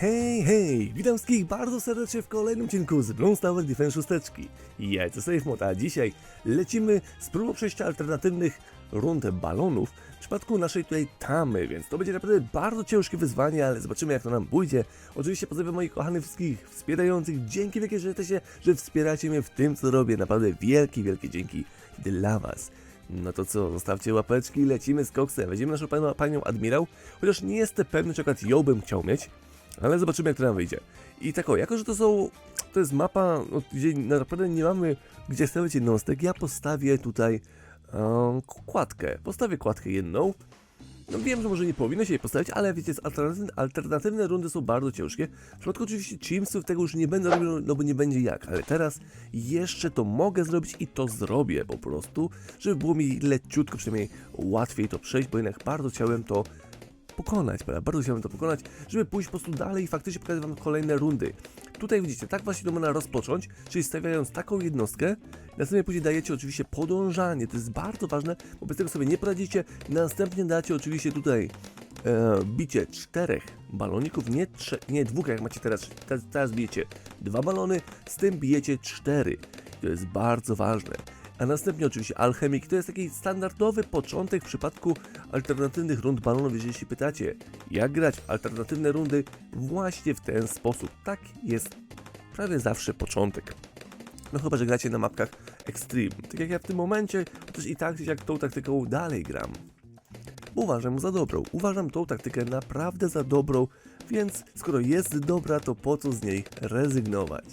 Hej, hej! Witam wszystkich bardzo serdecznie w kolejnym odcinku z Bloons Tower Defense 6. Ja jestem SafeMod, a dzisiaj lecimy z próbą przejścia alternatywnych rund balonów w przypadku naszej tutaj tamy, więc to będzie naprawdę bardzo ciężkie wyzwanie, ale zobaczymy jak to nam pójdzie. Oczywiście pozdrawiam moich kochanych wszystkich wspierających, dzięki wielkie, że jesteście, że wspieracie mnie w tym co robię, naprawdę wielkie, wielkie dzięki dla was. No to co, zostawcie łapeczki, lecimy z koksem, weźmiemy naszą panią, panią admirał, chociaż nie jestem pewny, czy akurat ją bym chciał mieć, ale zobaczymy jak to nam wyjdzie. I tak o, jako że to są, to jest mapa, no, gdzie naprawdę nie mamy, gdzie stawiać jednostek, ja postawię tutaj um, kładkę, postawię kładkę jedną, no wiem, że może nie powinno się jej postawić, ale wiecie, alternatywne, alternatywne rundy są bardzo ciężkie. W przypadku oczywiście Chimsów tego już nie będę robił, no bo nie będzie jak, ale teraz jeszcze to mogę zrobić i to zrobię po prostu, żeby było mi leciutko przynajmniej łatwiej to przejść, bo jednak bardzo chciałem to pokonać, prawda? Bardzo chciałem to pokonać, żeby pójść po prostu dalej i faktycznie pokazać wam kolejne rundy. Tutaj widzicie, tak właśnie to można rozpocząć, czyli stawiając taką jednostkę, następnie później dajecie oczywiście podążanie, to jest bardzo ważne, bo bez tego sobie nie poradzicie, następnie dacie oczywiście tutaj e, bicie czterech baloników, nie, trze, nie dwóch jak macie teraz, teraz, teraz bijecie dwa balony, z tym bijecie cztery, to jest bardzo ważne. A następnie oczywiście alchemik, to jest taki standardowy początek w przypadku alternatywnych rund balonów, jeżeli się pytacie, jak grać w alternatywne rundy właśnie w ten sposób. Tak jest prawie zawsze początek. No chyba, że gracie na mapkach Extreme. Tak jak ja w tym momencie, chociaż i tak jak tą taktyką dalej gram. Uważam za dobrą. Uważam tą taktykę naprawdę za dobrą, więc skoro jest dobra, to po co z niej rezygnować?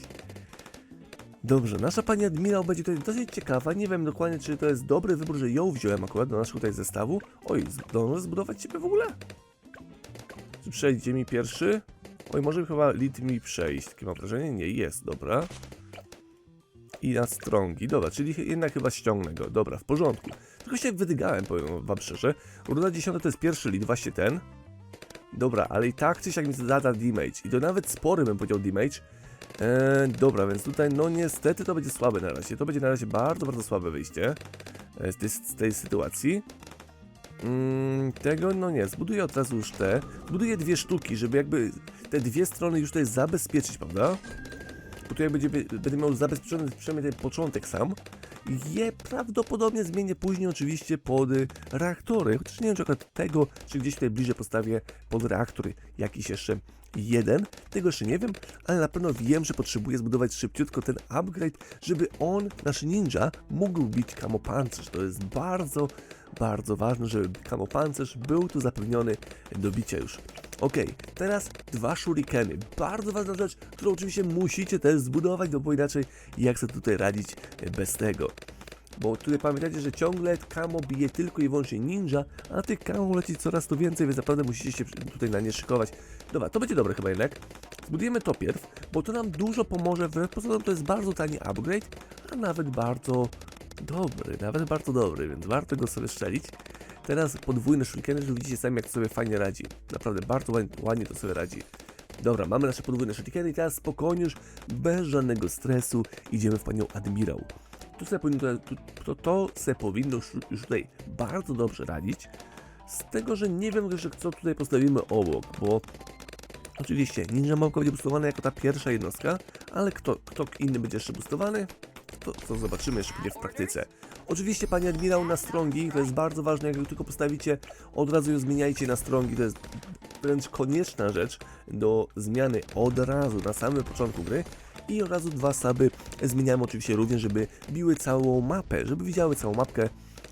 Dobrze, nasza pani admirał będzie tutaj dosyć ciekawa. Nie wiem dokładnie, czy to jest dobry wybór, że ją wziąłem akurat do naszego tutaj zestawu. Oj, zdążę zbudować ciebie w ogóle? Czy przejdzie mi pierwszy? Oj, może chyba lit mi przejść. Takie mam wrażenie? Nie, jest, dobra. I na strongi, dobra, czyli jednak chyba ściągnę go. Dobra, w porządku. Tylko się wydygałem, powiem wam szczerze. Runda 10 to jest pierwszy lit, właśnie ten. Dobra, ale i tak coś jak mi zada damage. I to nawet spory bym powiedział damage. Eee, dobra, więc tutaj no niestety to będzie słabe na razie. To będzie na razie bardzo, bardzo słabe wyjście e, z tej, z tej sytuacji. Mm, tego no nie, zbuduję od razu już te. Zbuduję dwie sztuki, żeby jakby te dwie strony już tutaj zabezpieczyć, prawda? Bo tu jak będzie, będę miał zabezpieczony przynajmniej ten początek sam. Je prawdopodobnie zmienię później oczywiście pod y, reaktory. Chociaż nie wiem, czy akurat tego, czy gdzieś tutaj bliżej postawię pod reaktory jakiś jeszcze jeden. Tego jeszcze nie wiem, ale na pewno wiem, że potrzebuję zbudować szybciutko ten upgrade, żeby on, nasz ninja, mógł bić kamopancerz. To jest bardzo, bardzo ważne, żeby kamopancerz był tu zapewniony do bicia już. Okej, teraz dwa shurikeny. Bardzo ważna rzecz, którą oczywiście musicie też zbudować, no bo inaczej jak sobie tutaj radzić bez tego. Bo tutaj pamiętajcie, że ciągle kamo bije tylko i wyłącznie ninja, a tych kamo leci coraz to więcej, więc naprawdę musicie się tutaj na nie szykować. Dobra, to będzie dobre chyba jednak. Zbudujemy to pierw, bo to nam dużo pomoże. Wbrew pozorom to jest bardzo tani upgrade, a nawet bardzo dobry, nawet bardzo dobry, więc warto go sobie strzelić. Teraz podwójne shurikeny, że widzicie sami jak to sobie fajnie radzi. Naprawdę bardzo ładnie, to sobie radzi. Dobra, mamy nasze podwójne shurikeny i teraz spokojnie już, bez żadnego stresu idziemy w panią admirał. Tu sobie powinno, to, to sobie powinno już, tutaj bardzo dobrze radzić. Z tego, że nie wiem jeszcze co tutaj postawimy obok, bo oczywiście Ninja Małka będzie boostowana jako ta pierwsza jednostka, ale kto, kto inny będzie jeszcze boostowany, to, to zobaczymy jeszcze w praktyce. Oczywiście Pani Admirał na strongi, to jest bardzo ważne, jak tylko postawicie, od razu ją zmieniajcie na strongi, to jest wręcz konieczna rzecz do zmiany od razu, na samym początku gry. I od razu dwa saby zmieniamy oczywiście również, żeby biły całą mapę, żeby widziały całą mapkę.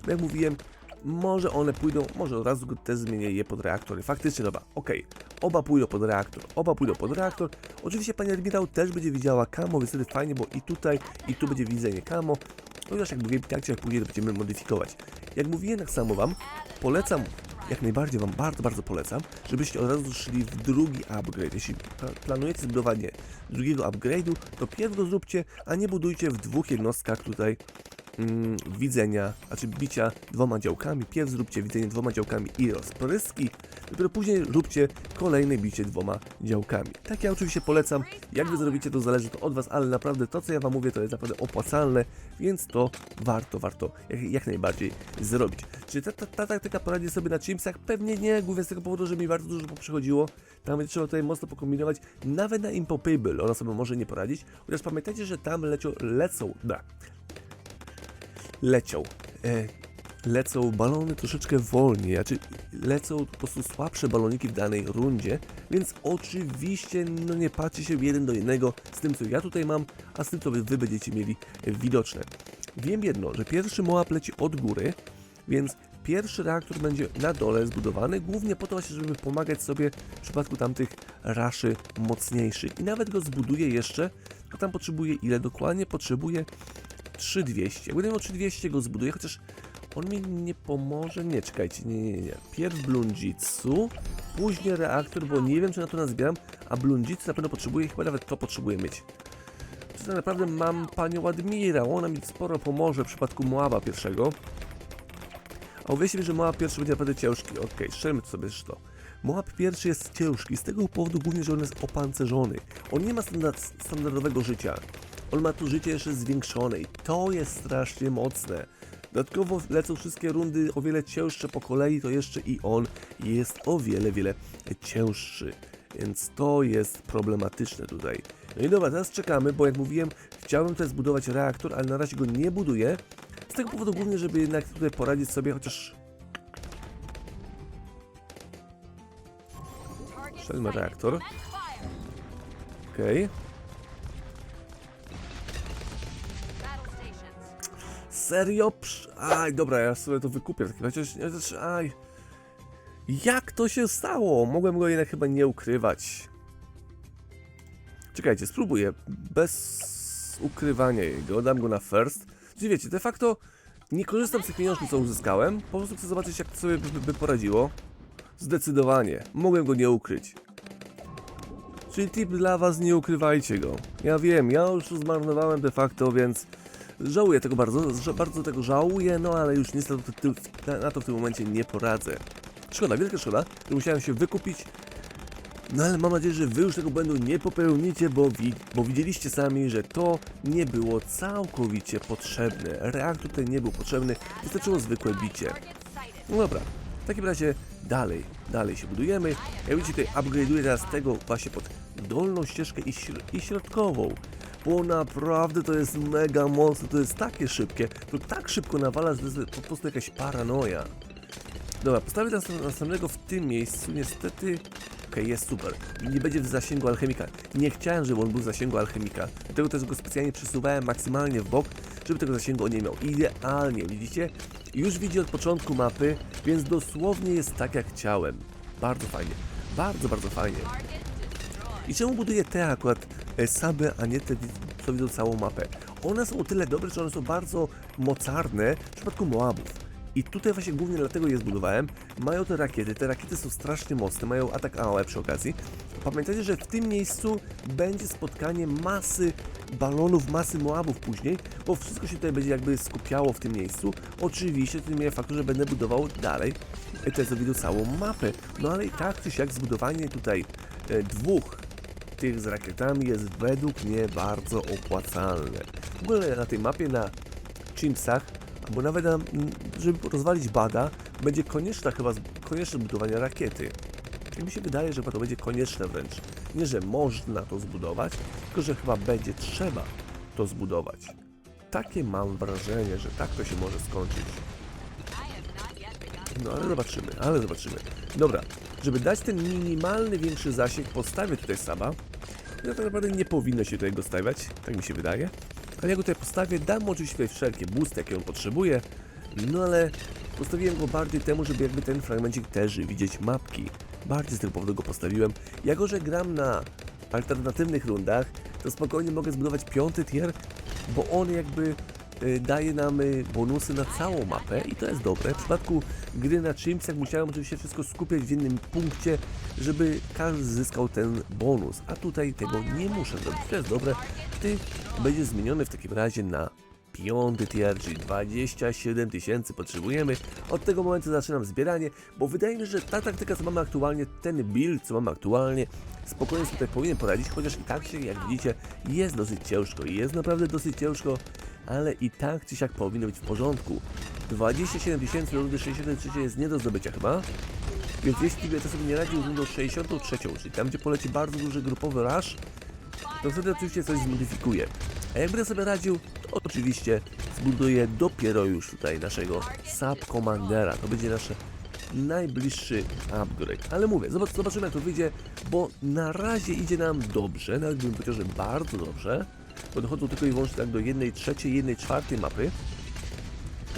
Jak mówiłem, może one pójdą, może od razu też zmienię je pod reaktor. I faktycznie, dobra, okej, oba pójdą pod reaktor, oba pójdą pod reaktor. Oczywiście pani admirał też będzie widziała kamo, więc wtedy fajnie, bo i tutaj, i tu będzie widzenie kamo. Chociaż jak mówiłem, tak czy jak później będziemy modyfikować. Jak mówiłem tak samo wam, polecam, jak najbardziej wam bardzo, bardzo polecam, żebyście od razu szli w drugi upgrade. Jeśli pla- planujecie zbudowanie drugiego upgrade'u, to pierw zróbcie, a nie budujcie w dwóch jednostkach tutaj mm, widzenia, znaczy bicia dwoma działkami. Pierw zróbcie widzenie dwoma działkami i rozpryski, dopiero później róbcie kolejne bicie dwoma działkami. Tak ja oczywiście polecam, jak wy zrobicie to zależy to od was, ale naprawdę to co ja wam mówię to jest naprawdę opłacalne, więc to warto, warto jak, jak najbardziej zrobić. Czy ta, ta, ta taktyka poradzi sobie na Chimsach? Pewnie nie, głównie z tego powodu, że mi bardzo dużo poprzechodziło. Tam będzie trzeba tutaj mocno pokombinować, nawet na Impopable ona sobie może nie poradzić, chociaż pamiętajcie, że tam lecią, lecą, da, lecią. E, lecą balony troszeczkę wolniej, znaczy lecą po prostu słabsze baloniki w danej rundzie, więc oczywiście no nie patrzy się jeden do jednego z tym, co ja tutaj mam, a z tym, co wy, będziecie mieli widoczne. Wiem jedno, że pierwszy Moab leci od góry, więc pierwszy reaktor będzie na dole zbudowany, głównie po to właśnie, żeby pomagać sobie w przypadku tamtych raszy mocniejszych. I nawet go zbuduję jeszcze, tylko tam potrzebuję ile dokładnie? Potrzebuję 3200. Jak będę miał 3200 go zbuduję, chociaż on mi nie pomoże. Nie, czekajcie, nie, nie, nie. Pierw Blunjitsu, później reaktor, bo nie wiem, czy na to nazbieram, a Blunjitsu na pewno potrzebuję, chyba nawet to potrzebuję mieć. Czy tak naprawdę mam panią admirał, ona mi sporo pomoże w przypadku Moaba pierwszego. A uwierzcie mi, że Moab pierwszy będzie naprawdę ciężki. Okej, strzelmy to sobie to. Moab pierwszy jest ciężki, z tego powodu głównie, że on jest opancerzony. On nie ma standard, standardowego życia. On ma tu życie jeszcze zwiększone i to jest strasznie mocne. Dodatkowo lecą wszystkie rundy o wiele cięższe po kolei, to jeszcze i on jest o wiele, wiele cięższy. Więc to jest problematyczne tutaj. No i dobra, teraz czekamy, bo jak mówiłem, chciałem tutaj zbudować reaktor, ale na razie go nie buduję. Z tego powodu głównie, żeby jednak tutaj poradzić sobie, chociaż Strzelmy reaktor. Okej. Serio? Psz, aj, dobra, ja sobie to wykupię. Chociaż, chociaż, aj. Jak to się stało? Mogłem go jednak chyba nie ukrywać. Czekajcie, spróbuję. Bez ukrywania jego. Dam go na first. Czyli wiecie, de facto nie korzystam z tych pieniążków, co uzyskałem. Po prostu chcę zobaczyć, jak sobie by, by poradziło. Zdecydowanie. Mogłem go nie ukryć. Czyli tip dla was, nie ukrywajcie go. Ja wiem, ja już zmarnowałem de facto, więc żałuję tego bardzo, że bardzo tego żałuję, no ale już niestety ty- ty- na, na to w tym momencie nie poradzę. Szkoda, wielka szkoda, że musiałem się wykupić. No ale mam nadzieję, że wy już tego błędu nie popełnicie, bo, wi bo widzieliście sami, że to nie było całkowicie potrzebne. Reaktor tutaj nie był potrzebny, wystarczyło zwykłe bicie. No dobra, w takim razie dalej, dalej się budujemy. Jak widzicie tutaj upgrade'uję teraz tego właśnie pod dolną ścieżkę i, śr i środkową. Bo naprawdę to jest mega mocne, to jest takie szybkie, to tak szybko nawala, że to jest po prostu jakaś paranoja. Dobra, postawię teraz następnego w tym miejscu, niestety... Okej, jest super. Nie będzie w zasięgu alchemika. Nie chciałem, żeby on był w zasięgu alchemika. Dlatego też go specjalnie przesuwałem maksymalnie w bok, żeby tego zasięgu on nie miał. Idealnie, widzicie? Już widzi od początku mapy, więc dosłownie jest tak jak chciałem. Bardzo fajnie. Bardzo, bardzo fajnie. I czemu buduję te akurat e, same, a nie te, co widzą całą mapę? One są o tyle dobre, że one są bardzo mocarne w przypadku Moabów. I tutaj właśnie głównie dlatego je zbudowałem. Mają te rakiety, te rakiety są strasznie mocne, mają atak AOE przy okazji. Pamiętajcie, że w tym miejscu będzie spotkanie masy balonów, masy Moabów później, bo wszystko się tutaj będzie jakby skupiało w tym miejscu. Oczywiście to nie zmienia faktu, że będę budował dalej te co widzą całą mapę. No ale i tak czy siak zbudowanie tutaj e, dwóch tych z rakietami jest według mnie bardzo opłacalne. W ogóle na tej mapie na Chimsach, albo nawet na, żeby rozwalić bada, będzie konieczna chyba konieczne budowanie rakiety. I mi się wydaje, że chyba to będzie konieczne wręcz. Nie, że można to zbudować, tylko że chyba będzie trzeba to zbudować. Takie mam wrażenie, że tak to się może skończyć. No ale zobaczymy, ale zobaczymy. Dobra, żeby dać ten minimalny większy zasięg, postawię tutaj Saba. Ja tak naprawdę nie powinno się tutaj go stawiać, tak mi się wydaje. Ale ja go tutaj postawię, dam mu oczywiście wszelkie boosty, jakie on potrzebuje. No ale postawiłem go bardziej temu, żeby jakby ten fragmencik też widzieć mapki. Bardziej z tego powodu go postawiłem. Jako, że gram na alternatywnych rundach, to spokojnie mogę zbudować piąty tier, bo on jakby daje nam y, bonusy na całą mapę i to jest dobre. W przypadku gry na Chimsach musiałem oczywiście wszystko skupiać w jednym punkcie, żeby każdy zyskał ten bonus, a tutaj tego nie muszę zrobić. To jest dobre. Ty będzie zmieniony w takim razie na piąty tier, czyli 27 tysięcy potrzebujemy. Od tego momentu zaczynam zbieranie, bo wydaje mi się, że ta taktyka, co mamy aktualnie, ten build, co mamy aktualnie, spokojnie sobie tutaj powinien poradzić, chociaż i tak się, jak widzicie, jest dosyć ciężko, jest naprawdę dosyć ciężko, ale i tak czy siak powinno być w porządku. 27 tysięcy rundy 63 jest nie do zdobycia chyba. Więc jeśli by to sobie nie radził rundą 63, czyli tam gdzie poleci bardzo duży grupowy rush, to wtedy oczywiście coś zmodyfikuje. A jak będę sobie radził, to oczywiście zbuduję dopiero już tutaj naszego Sub Commandera. To będzie nasz najbliższy upgrade. Ale mówię, zobacz, zobaczymy jak to wyjdzie, bo na razie idzie nam dobrze, nawet bym powiedział, że bardzo dobrze, bo dochodzą tylko i wyłącznie tak do jednej trzeciej, jednej czwartej mapy.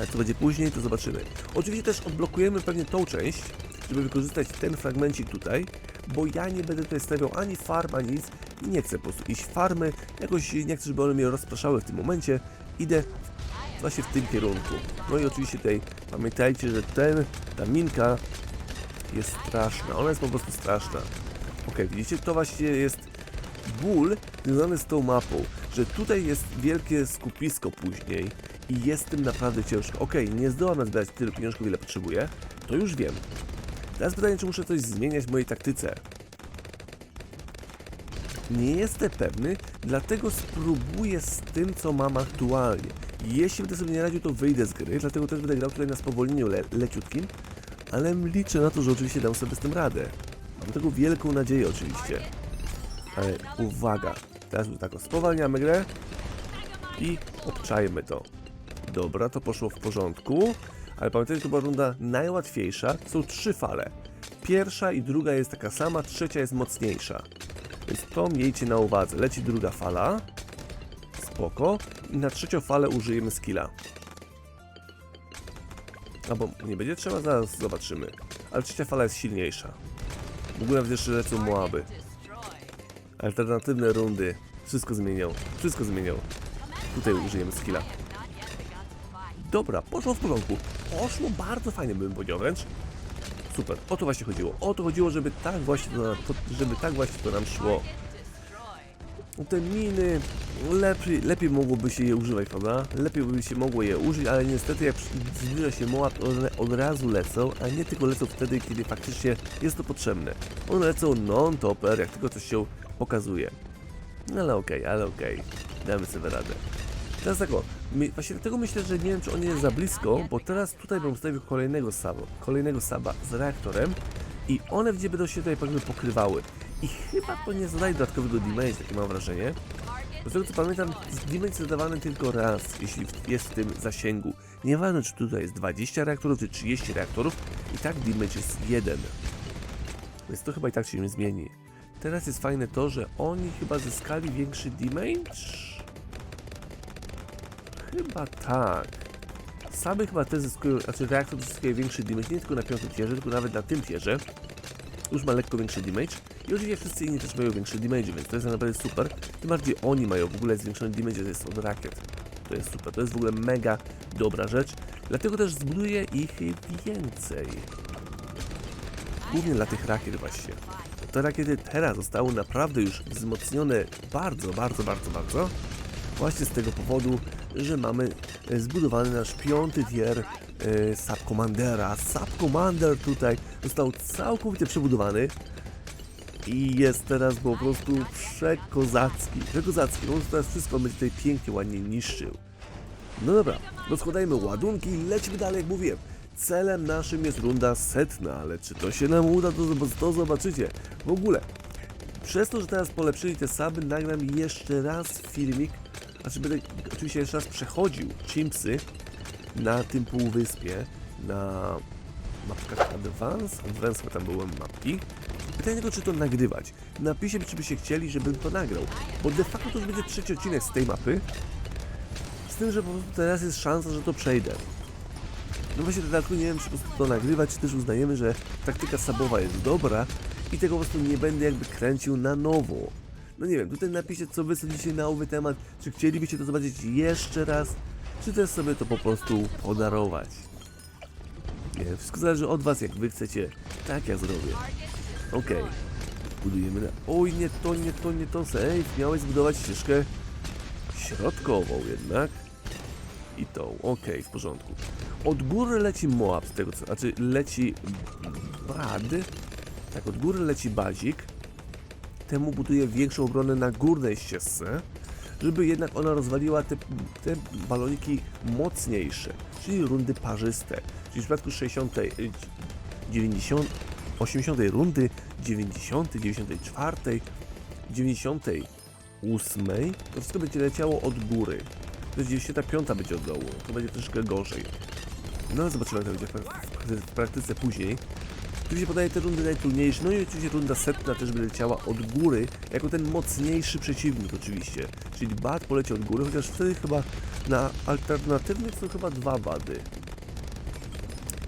A co będzie później, to zobaczymy. Oczywiście też odblokujemy pewnie tą część, żeby wykorzystać ten fragmencik tutaj, bo ja nie będę tutaj stawiał ani farm, ani nic i nie chcę po prostu iść farmy, jakoś nie chcę, żeby one mnie rozpraszały w tym momencie. Idę właśnie w tym kierunku. No i oczywiście tutaj pamiętajcie, że ten, ta minka jest straszna, ona jest po prostu straszna. Ok, widzicie, to właśnie jest ból związany z tą mapą, że tutaj jest wielkie skupisko później i jest tym naprawdę ciężko. Ok, nie zdołam nazbierać tyle pieniążków, ile potrzebuję, to już wiem. Teraz pytanie, czy muszę coś zmieniać w mojej taktyce. Nie jestem pewny, dlatego spróbuję z tym, co mam aktualnie. Jeśli będę sobie nie radził, to wyjdę z gry, dlatego też będę grał tutaj na spowolnieniu le leciutkim, ale liczę na to, że oczywiście dam sobie z tym radę. Mam taką wielką nadzieję oczywiście. Ale uwaga, teraz tak spowalniamy grę i obczajmy to. Dobra, to poszło w porządku, ale pamiętajcie, to była runda najłatwiejsza. Są trzy fale. Pierwsza i druga jest taka sama, trzecia jest mocniejsza. Więc to miejcie na uwadze. Leci druga fala. Spoko. I na trzecią falę użyjemy skilla. Albo nie będzie trzeba, zaraz zobaczymy. Ale trzecia fala jest silniejsza. W ogóle nawet jeszcze lecą Moaby. Alternatywne rundy. Wszystko zmienią. Wszystko zmienią. Tutaj użyjemy skilla. Dobra, poszło w porządku. Poszło bardzo fajnie, bym powiedział wręcz. Super, o to właśnie chodziło. O to chodziło, żeby tak właśnie to, żeby tak właśnie to nam szło. Te miny, lepiej, lepiej mogłoby się je używać, prawda? Lepiej by się mogło je użyć, ale niestety jak zbliża się Moab, one od razu lecą, a nie tylko lecą wtedy, kiedy faktycznie jest to potrzebne. One lecą non-topper, jak tylko coś się pokazuje. No ale okej, ale okej, damy sobie radę. Teraz tak o, my, właśnie dlatego myślę, że nie wiem czy on jest za blisko, bo teraz tutaj bym ustawił kolejnego saba, kolejnego saba z reaktorem i one gdzie będą się tutaj pokrywały. I chyba to nie zadaje dodatkowego damage, takie mam wrażenie. Z tego co pamiętam, damage zadawany tylko raz, jeśli jest w tym zasięgu. Nieważne czy tutaj jest 20 reaktorów czy 30 reaktorów, i tak damage jest jeden. Więc to chyba i tak się nie zmieni. Teraz jest fajne to, że oni chyba zyskali większy damage. Chyba tak. Same chyba te zyskują, znaczy reaktor zyskuje większy damage, nie tylko na piątym tierze, tylko nawet na tym tierze. Już ma lekko większy damage. I oczywiście wszyscy inni też mają większy damage, więc to jest naprawdę super. Tym bardziej oni mają w ogóle zwiększony damage, to jest od rakiet. To jest super, to jest w ogóle mega dobra rzecz. Dlatego też zbuduję ich więcej. Głównie dla tych rakiet właśnie. Te rakiety teraz zostały naprawdę już wzmocnione bardzo, bardzo, bardzo, bardzo. Właśnie z tego powodu, że mamy zbudowany nasz piąty tier e, Subcommandera. Subcommander tutaj został całkowicie przebudowany i jest teraz po prostu przekozacki. Przekozacki, prostu teraz wszystko będzie tutaj pięknie, ładnie niszczył. No dobra, rozkładajmy ładunki i lecimy dalej, jak mówiłem. Celem naszym jest runda setna, ale czy to się nam uda, to, to zobaczycie. W ogóle, przez to, że teraz polepszyli te saby, nagram jeszcze raz filmik, znaczy będę oczywiście jeszcze raz przechodził Chimpsy na tym półwyspie, na mapkach Advance, Advance chyba tam były mapki. Pytanie tylko, czy to nagrywać. Napiszcie mi, czy byście chcieli, żebym to nagrał, bo de facto to już będzie trzeci odcinek z tej mapy, z tym, że po prostu teraz jest szansa, że to przejdę. No właśnie dodatku nie wiem, czy po prostu to nagrywać, czy też uznajemy, że taktyka sabowa jest dobra i tego po prostu nie będę jakby kręcił na nowo. No nie wiem, tutaj napiszcie, co wy sądzicie na owy temat, czy chcielibyście to zobaczyć jeszcze raz, czy też sobie to po prostu podarować. Wszystko zależy od was, jak wy chcecie, tak ja zrobię. Okej, budujemy na... Oj, nie to, nie to, nie to, save, miałeś zbudować ścieżkę środkową jednak. i tą. Okej, w porządku. Od góry leci Moab, z tego co... Znaczy, leci... Bad. Tak, od góry leci Bazik. Temu buduje większą obronę na górnej ścieżce, żeby jednak ona rozwaliła te, te baloniki mocniejsze, czyli rundy parzyste. Czyli w przypadku 60, y, 90, 80 rundy, 90, 94, 98, to wszystko będzie leciało od góry. To jest 95 będzie od dołu, to będzie troszkę gorzej. No ale zobaczymy jak to będzie w praktyce później. Się podaje te rundy najtrudniejsze, no i oczywiście runda setna też będzie leciała od góry, jako ten mocniejszy przeciwnik oczywiście. Czyli bad poleci od góry, chociaż wtedy chyba na alternatywnych są chyba dwa bady.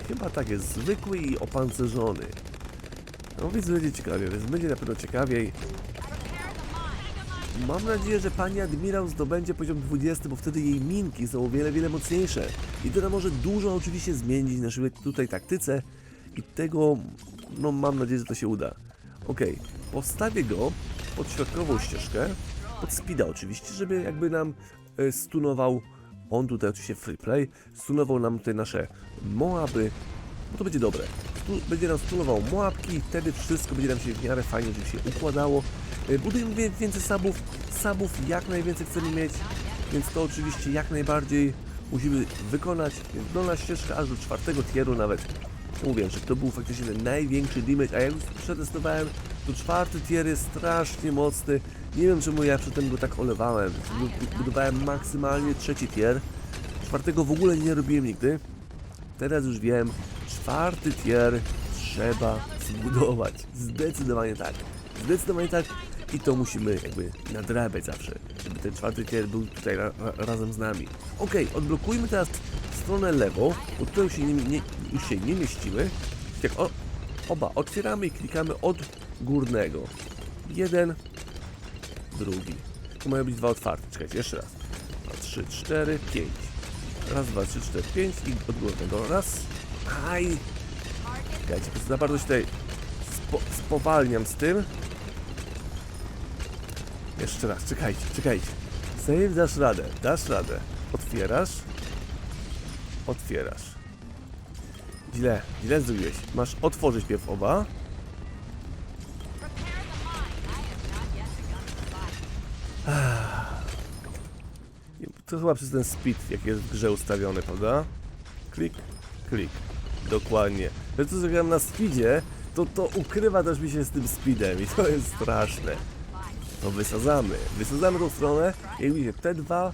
Chyba tak jest, zwykły i opancerzony. No więc będzie ciekawie, więc będzie na pewno ciekawiej. Mam nadzieję, że pani admirał zdobędzie poziom 20, bo wtedy jej minki są o wiele, wiele mocniejsze. I to nam może dużo oczywiście zmienić w naszej tutaj taktyce. I tego, no mam nadzieję, że to się uda. Okej, postawię go pod środkową ścieżkę, pod speeda oczywiście, żeby jakby nam e, stunował, on tutaj oczywiście free play, stunował nam tutaj nasze Moaby, bo to będzie dobre. Stu, będzie nam stunował Moabki i wtedy wszystko będzie nam się w miarę fajnie oczywiście układało. E, Budujemy więcej sabów, sabów jak najwięcej chcemy mieć, więc to oczywiście jak najbardziej musimy wykonać. Więc dolna ścieżka aż do czwartego tieru nawet. Mówię, że to był faktycznie ten największy damage, a jak już przetestowałem, to czwarty tier jest strasznie mocny. Nie wiem czemu ja przedtem go tak olewałem. Bu- Budowałem maksymalnie trzeci tier. Czwartego w ogóle nie robiłem nigdy. Teraz już wiem, czwarty tier trzeba zbudować. Zdecydowanie tak. Zdecydowanie tak. I to musimy jakby nadrabiać zawsze, żeby ten czwarty tier był tutaj ra ra razem z nami. Okej, odblokujmy teraz stronę lewą, tutaj już się nie, nie, już się nie mieścimy. Tak, o, oba otwieramy i klikamy od górnego. Jeden, drugi. Tu mają być dwa otwarte. Czekajcie, jeszcze raz. Dwa, trzy, cztery, pięć. Raz, dwa, trzy, cztery, pięć i od górnego. Raz. Aj! Czekajcie, po prostu za bardzo się tutaj spo, spowalniam z tym. Jeszcze raz, czekajcie, czekajcie. Save, dasz radę, dasz radę. Otwierasz. Otwierasz. Źle, źle zrobiłeś. Masz otworzyć pierw oba. To chyba przez ten speed, jaki jest w grze ustawiony, prawda? Klik, klik. Dokładnie. To co zagram na speedzie, to to ukrywa też mi się z tym speedem i to jest straszne. To wysadzamy. Wysadzamy tą stronę i jak widzicie, te dwa,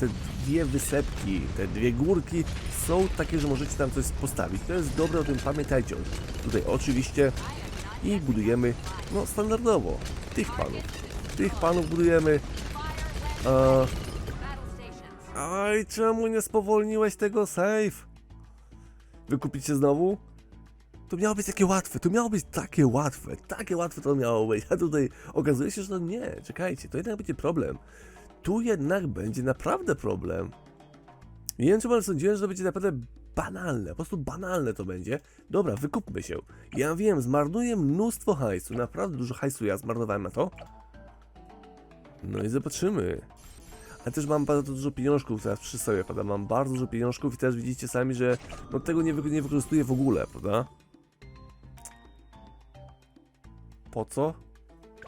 te dwie wysepki, te dwie górki są takie, że możecie tam coś postawić. To jest dobre, o tym pamiętajcie. Tutaj oczywiście i budujemy, no standardowo, tych panów. Tych panów budujemy. E, Aj, czemu nie spowolniłeś tego save? Wykupić się znowu? To miało być takie łatwe, to miało być takie łatwe, takie łatwe to miało być, a tutaj okazuje się, że no nie, czekajcie, to jednak będzie problem. Tu jednak będzie naprawdę problem. Nie wiem, ale sądziłem, że to będzie naprawdę banalne, po prostu banalne to będzie. Dobra, wykupmy się. Ja wiem, zmarnuję mnóstwo hajsu, naprawdę dużo hajsu ja zmarnowałem na to. No i zobaczymy. Ale też mam bardzo dużo pieniążków teraz przy sobie, prawda? Mam bardzo dużo pieniążków i też widzicie sami, że no tego nie, wy nie wykorzystuję w ogóle, prawda? Po co?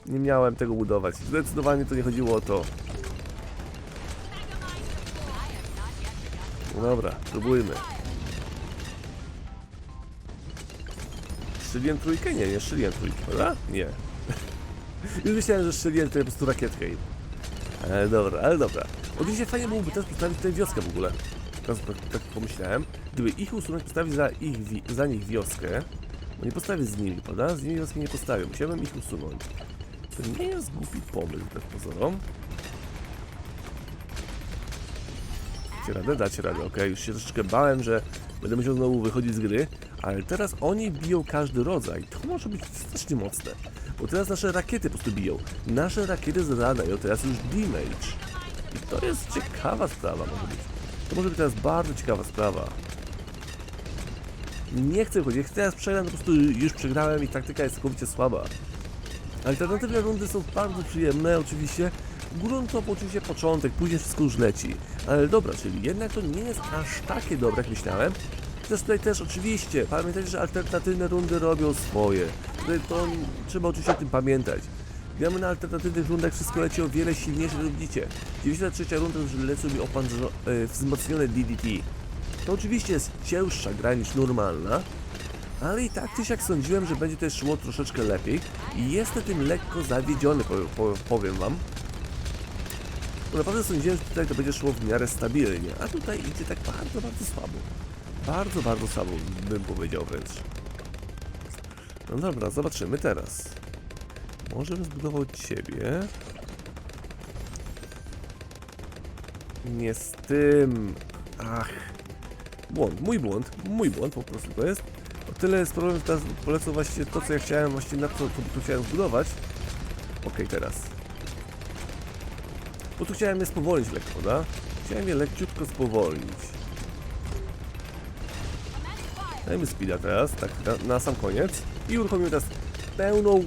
Nie miałem tego budować. Zdecydowanie to nie chodziło o to. Dobra, próbujmy. Strzeliłem trójkę? Nie, nie strzeliłem trójki, prawda? Nie. Już myślałem, że strzeliłem tutaj po prostu rakietkę i... Ale dobra, ale dobra. Oczywiście fajnie byłoby teraz postawić tę wioskę w ogóle. Tak, tak pomyślałem. Gdyby ich usunąć, postawić za, ich za nich wioskę, bo nie postawię z nimi, prawda? Z nimi wioski nie postawię, musiałbym ich usunąć. To nie jest głupi pomysł, wbrew pozorom. Dacie radę? Dacie radę, okej. Już się troszeczkę bałem, że będę musiał znowu wychodzić z gry, ale teraz oni biją każdy rodzaj. To może być strasznie mocne, bo teraz nasze rakiety po prostu biją. Nasze rakiety zadają teraz już damage. I to jest ciekawa sprawa może być. To może być teraz bardzo ciekawa sprawa. Nie chcę chodzić, jak teraz przegram, po prostu już przegrałem i taktyka jest całkowicie słaba. Alternatywne rundy są bardzo przyjemne oczywiście, gruntowo oczywiście początek, później wszystko już leci. Ale dobra, czyli jednak to nie jest aż takie dobre, jak myślałem. Też tutaj też oczywiście, pamiętajcie, że alternatywne rundy robią swoje. Tutaj to trzeba oczywiście o tym pamiętać. Gramy na alternatywnych rundach, wszystko leci o wiele silniejsze, jak widzicie. 93 runda już lecą mi opancerzo- e, wzmocnione DDT. To oczywiście jest cięższa gra niż normalna, ale i tak tyś jak sądziłem, że będzie to szło troszeczkę lepiej i jestem tym lekko zawiedziony, powiem wam. Bo naprawdę sądziłem, że tutaj to będzie szło w miarę stabilnie, a tutaj idzie tak bardzo, bardzo słabo. Bardzo, bardzo słabo bym powiedział wręcz. No dobra, zobaczymy teraz. Może bym zbudował ciebie. Nie z tym. Ach. Błąd, mój błąd, mój błąd po prostu to jest. O tyle jest problem, że teraz polecą właśnie to, co ja chciałem, właśnie na co to chciałem zbudować. Okej, teraz. Bo tu chciałem je spowolnić lekko, prawda? Chciałem je leciutko spowolnić. Dajmy speeda teraz, tak na, na sam koniec. I uruchomimy teraz pełną,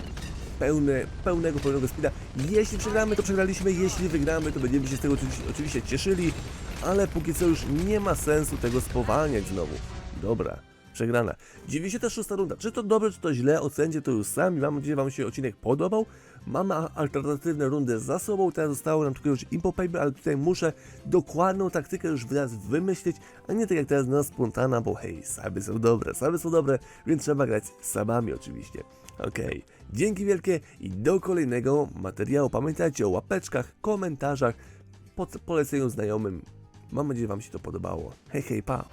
pełne, pełnego, pełnego speeda. Jeśli przegramy, to przegraliśmy. Jeśli wygramy, to będziemy się z tego oczywiście, oczywiście cieszyli. Ale póki co już nie ma sensu tego spowalniać znowu. Dobra, przegrana. 96 runda. Czy to dobrze, czy to źle, ocencie to już sami. Mam nadzieję, Wam się odcinek podobał. Mamy alternatywne rundy za sobą. Teraz zostało nam tylko już Impo Paper, ale tutaj muszę dokładną taktykę już teraz wymyślić, a nie tak jak teraz na spontana, bo hej, saby są dobre, saby są dobre, więc trzeba grać sabami oczywiście. Okej, dzięki wielkie i do kolejnego materiału. Pamiętajcie o łapeczkach, komentarzach, po- poleceniu znajomym. Mam nadzieję, Wam się to podobało. Hej, hej, pa!